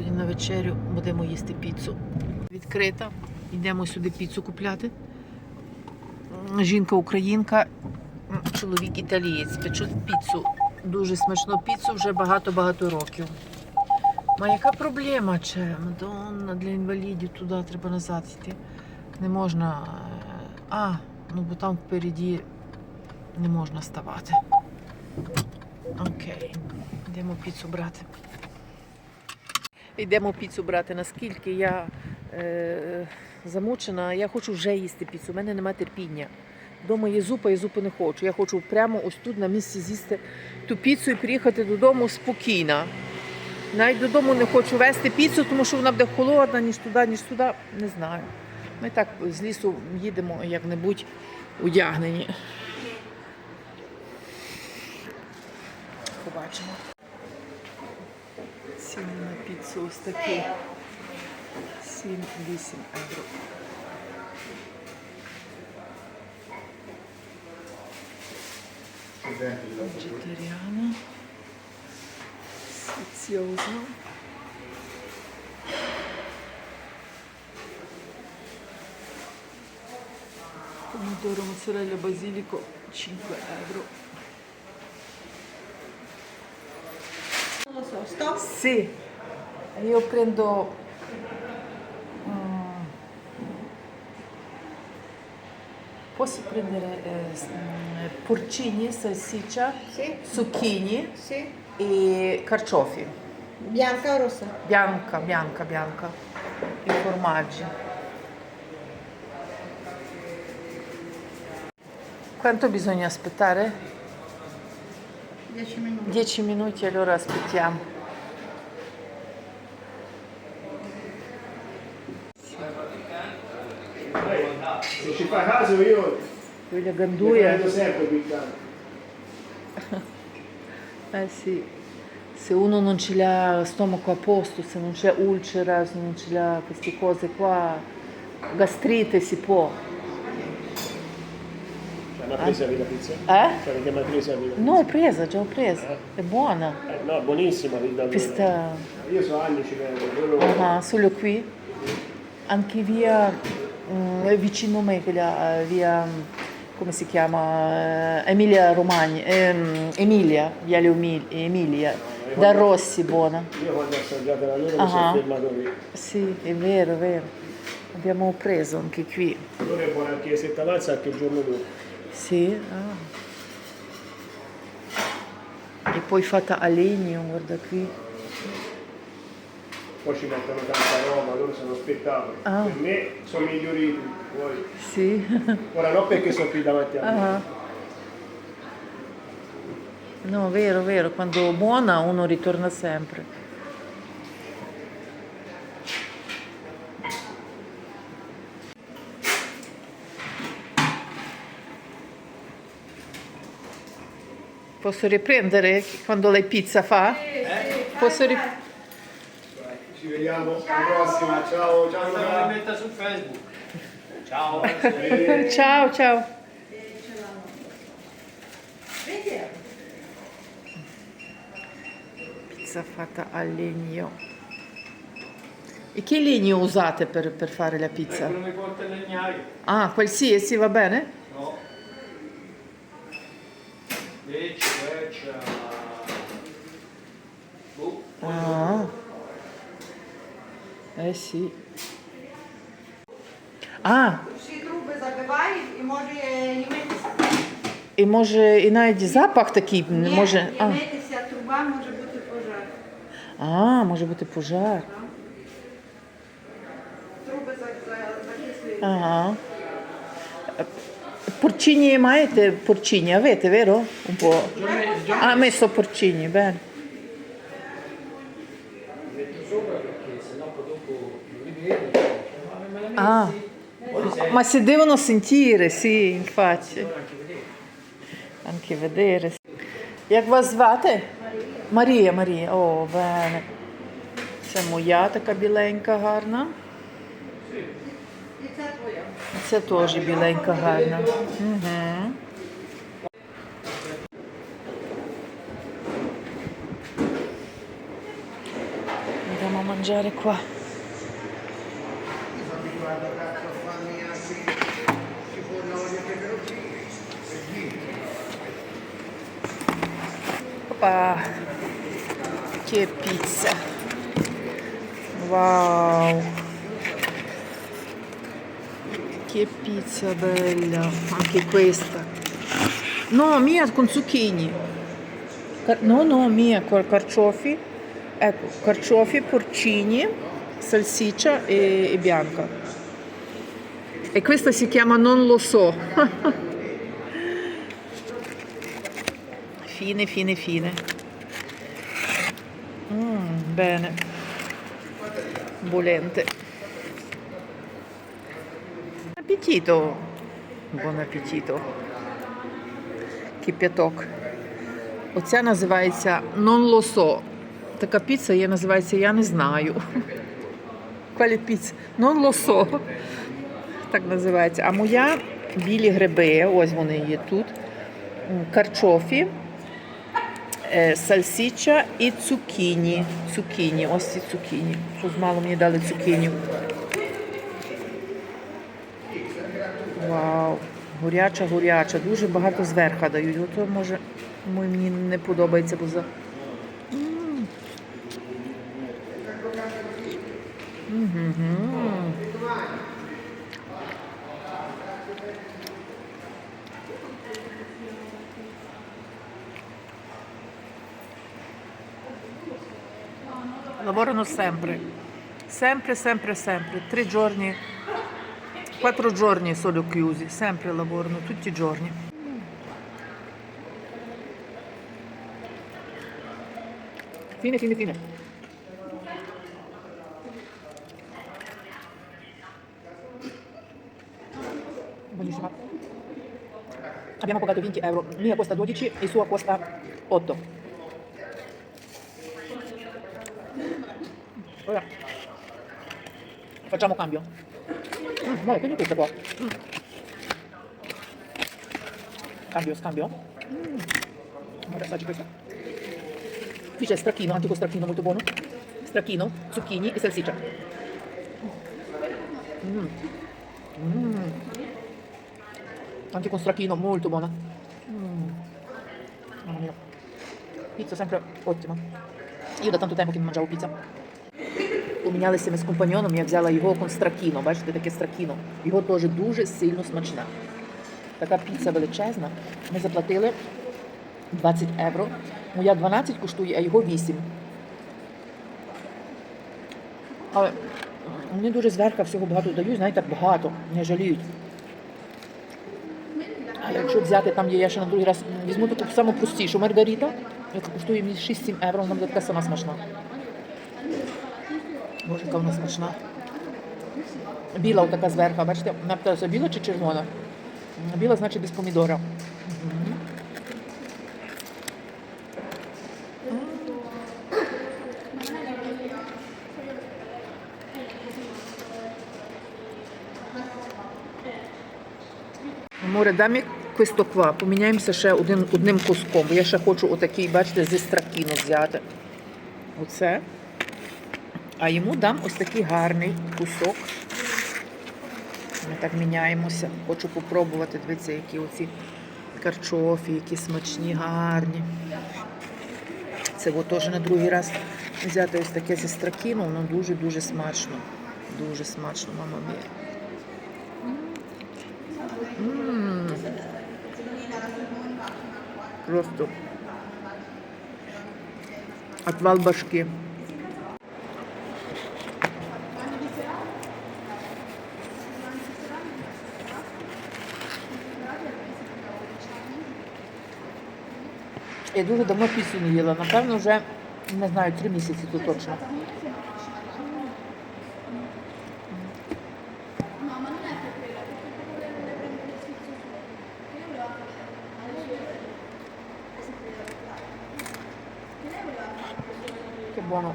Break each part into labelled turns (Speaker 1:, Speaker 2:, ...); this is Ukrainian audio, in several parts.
Speaker 1: Сьогодні на вечерю будемо їсти піцу. Відкрита. Йдемо сюди піцу купляти. Жінка українка, чоловік італієць. Печуть піцу. Дуже смачну піцу вже багато-багато років. Ма яка проблема, че? Мадонна, для інвалідів туди треба назад йти. Не можна. е, А, ну бо там впереді не можна ставати. Окей, йдемо піцу брати. Йдемо піцу брати. Наскільки я е, замучена, я хочу вже їсти піцу. У мене немає терпіння. Дома є зупа, і зупи не хочу. Я хочу прямо ось тут на місці з'їсти ту піцу і приїхати додому спокійно. Навіть додому не хочу вести піцу, тому що вона буде холодна, ніж туди, ніж туди. Не знаю. Ми так з лісу їдемо як-небудь одягнені. Побачимо. Ціни на піцу ось такі. 7-8 євро. Vegetariano. Sfizioso. Pomodoro, mozzarella, basilico, 5 euro.
Speaker 2: Non lo so, stop.
Speaker 1: Sì, io prendo mm, posso prendere eh, mm, porcini, salsiccia,
Speaker 2: Sì,
Speaker 1: zucchini
Speaker 2: sì.
Speaker 1: e carciofi,
Speaker 2: Bianca o rossa?
Speaker 1: bianca, bianca, bianca, i formaggi. Quanto bisogna aspettare?
Speaker 2: 10 minuti.
Speaker 1: 10 minuti, allora aspettiamo.
Speaker 3: Se ci fa caso io
Speaker 1: Quella
Speaker 3: mi
Speaker 1: ganduia.
Speaker 3: prendo sempre piccante.
Speaker 1: Eh sì, se uno non ce l'ha stomaco a posto, se non c'è ulcera, se non ce l'ha queste cose qua, gastrite si può.
Speaker 3: Cioè, ma presa la pizza?
Speaker 1: Eh?
Speaker 3: Cioè, mai presa la pizza?
Speaker 1: No, presa, già ho presa. È buona.
Speaker 3: Eh, no, buonissima pizza.
Speaker 1: Questa
Speaker 3: Io so anni ci vengo, quello...
Speaker 1: ah, solo qui. Anche via mm, vicino a me, quella eh, via mm, come si chiama? Eh, Emilia Romagna, ehm, Emilia, via Leomil- Emilia, da Rossi buona.
Speaker 3: Io quando ho assaggiato la loro mi
Speaker 1: Ah.
Speaker 3: sono fermato qui.
Speaker 1: Sì, è vero, è vero. Abbiamo preso anche qui.
Speaker 3: Loro è buona anche se t'avanza anche il giorno dopo.
Speaker 1: Sì. ah. E poi fatta a legno, guarda qui.
Speaker 3: Poi ci mettono tanta roba, loro sono spettacoli.
Speaker 1: Ah.
Speaker 3: Per me sono miglioriti. Poi...
Speaker 1: Sì.
Speaker 3: Ora no perché sono qui davanti a me.
Speaker 1: Ah. No, vero, vero, quando buona uno ritorna sempre. Posso riprendere quando lei pizza fa? Posso riprendere?
Speaker 3: Ci vediamo alla prossima. Ciao, ciao.
Speaker 4: la
Speaker 3: Luca.
Speaker 4: metta su Facebook. Ciao.
Speaker 1: Ciao, ciao. Pizza fatta a legno. E che legno usate per, per fare la pizza?
Speaker 4: Quello mi porta il legnaio.
Speaker 1: Ah, qualsiasi va bene?
Speaker 4: No. Lecce, Breccia. Boh.
Speaker 1: Ah. Eh sì. А,
Speaker 2: Всі труби забивають і може митися.
Speaker 1: і може і навіть запах такий
Speaker 2: Ні,
Speaker 1: може. А,
Speaker 2: митися, труба може бути пожар.
Speaker 1: а, може бути пожар.
Speaker 2: Труби за- за- закислюють.
Speaker 1: Ага. Porcini маєте? Porcini avete, vero? Un po'. Ha messo porcini, bene. Ah. Ma si devono sentire, sì, infatti.
Speaker 4: anche vedere.
Speaker 1: Як вас звати? Марія, Марія. О, бене. Це моя така біленька гарна.
Speaker 2: Це
Speaker 1: теж біленька гарна. Угу. Йдемо ми mangiare qua. Oppa! Che pizza! Wow! Che pizza bella! Anche questa! No, mia con zucchini! No, no, mia con carciofi. Ecco, carciofi, porcini, salsiccia e, e bianca. E questa si chiama non lo so. fine, fine, fine. Mm, bene. Bolente. Appetito. Buon appetito. Кип'яток. Оця називається so. Така піца є, називається Я не знаю. Lo so. Так називається. А моя білі гриби, ось вони є тут. Карчофі, сальсіча і цукіні. Цукіні, ось ці цукіні. Щось мало мені дали цукіню. Вау, горяча, горяча. Дуже багато зверха дають. Ото може мені не подобається, бо за. М. Lavorano sempre, sempre, sempre, sempre. Tre giorni, quattro giorni solo chiusi, sempre lavorano, tutti i giorni. Fine, fine, fine. Buonissima. Abbiamo pagato 20 euro, mia costa 12 e sua costa 8. Ora facciamo cambio. Mm, guarda, prendi questa qua. Mm. Cambio, scambio. Mm. Guarda, assaggi questa. Qui c'è stracchino, anche con stracchino molto buono. Stracchino, zucchini e salsiccia. Mm. Mm. Anche con stracchino, molto buona. Mm. Mamma mia. Pizza sempre ottima. Io da tanto tempo che non mangiavo pizza. Помінялися ми з компаньйоном, я взяла його con стракіно. Бачите, таке стракіно. Його теж дуже сильно смачне. Така піца величезна. Ми заплатили 20 євро. Моя 12 коштує, а його 8. Але вони дуже зверху всього багато дають, знаєте, багато, не жаліють. А якщо взяти там, є я ще на другий раз візьму таку саму простішу маргарита, яка коштує мені 6-7 євро, вона буде така сама смачна. Боже, яка вона смачна. Біла така зверху, бачите, вона біла чи червона? Біла, значить без помідора. Море, дамі questo qua. Поміняємося ще один, одним куском. Бо я ще хочу отакий, бачите, зі стракіну взяти. Оце. А йому дам ось такий гарний кусок. Ми так міняємося. Хочу попробувати. Дивіться, які оці карчофі, які смачні, гарні. Це от теж на другий раз взяти ось таке зі стракіну, воно дуже-дуже смачно. Дуже смачно, мама мія. Просто отвал башки. Я дуже давно пісню не їла. Напевно, вже не знаю, три місяці то точно. Che buono.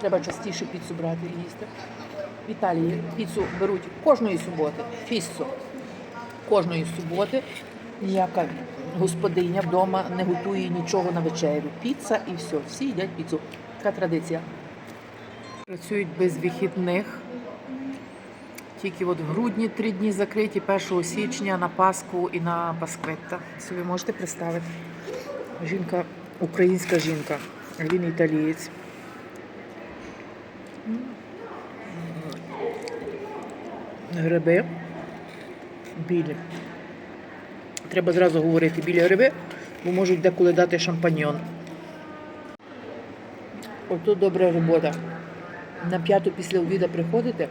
Speaker 1: Треба частіше піцу брати і їсти. В Італії піцу беруть кожної суботи. Фіссо. Кожної суботи ніяка господиня вдома не готує нічого на вечерю. Піца і все. Всі їдять піцу. Така традиція. Працюють без вихідних. Тільки от в грудні три дні закриті, 1 січня на Пасху і на Паскветта. Собі можете представити. Жінка, українська жінка, він італієць. Гриби білі. Треба зразу говорити білі гриби, бо можуть деколи дати шампаньон. Ото добра робота. На п'яту після обіду приходите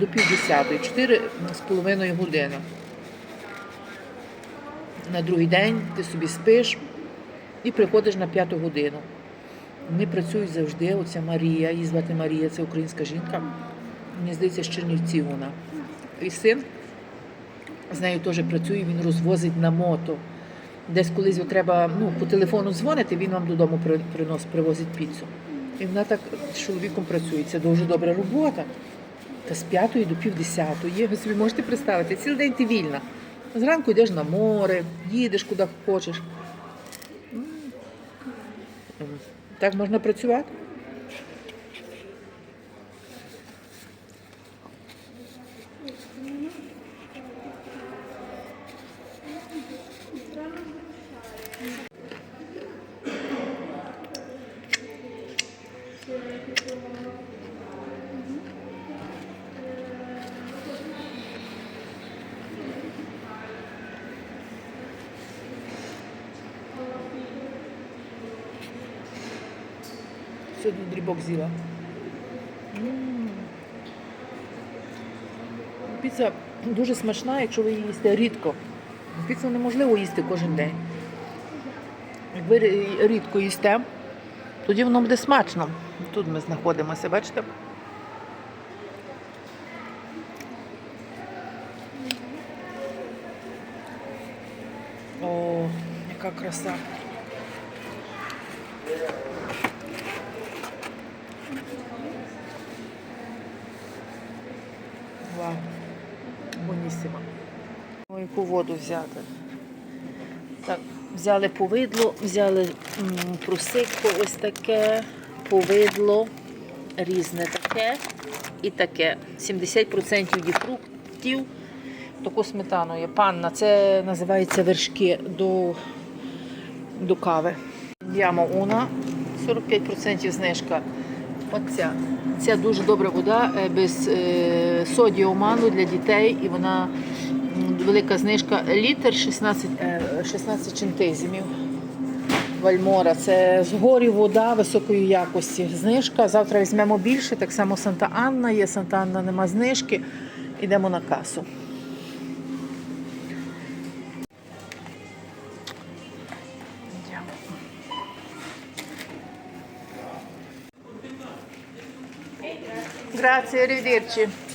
Speaker 1: до півдесятої, чотири з половиною години. На другий день ти собі спиш і приходиш на п'яту годину. Вони працюють завжди. Оця Марія, її звати Марія, це українська жінка. Мені здається, з Чернівців вона. І син з нею теж працює, він розвозить на мото. Десь колись треба ну, по телефону дзвонити, він вам додому приносить, привозить піцу. І вона так з чоловіком працює. Це дуже добра робота. Та з п'ятої до півдесятої. Ви собі можете представити, цілий день ти вільна. Зранку йдеш на море, їдеш куди хочеш. Так можна працювати. Сьогодні дрібок з'їла. Піца дуже смачна, якщо ви її їсте рідко. Піцу неможливо їсти кожен день. Як ви рідко їсте, тоді воно буде смачно. Тут ми знаходимося, бачите? О, яка краса. Воду взяти. Так, взяли повидло, взяли м, ось таке, повидло, різне таке і таке. 70% є фруктів. Таку сметану є панна. Це називається вершки до, до кави. Яма Уна, 45% знижка. Оця. Ця дуже добра вода е, без е, содіуману для дітей, і вона велика знижка. Літр 16, е, 16 чентизмів. Вальмора. Це з горі вода високої якості. Знижка. Завтра візьмемо більше. Так само Санта Анна є. Санта Анна нема знижки. Йдемо на касу. Grazie, arrivederci.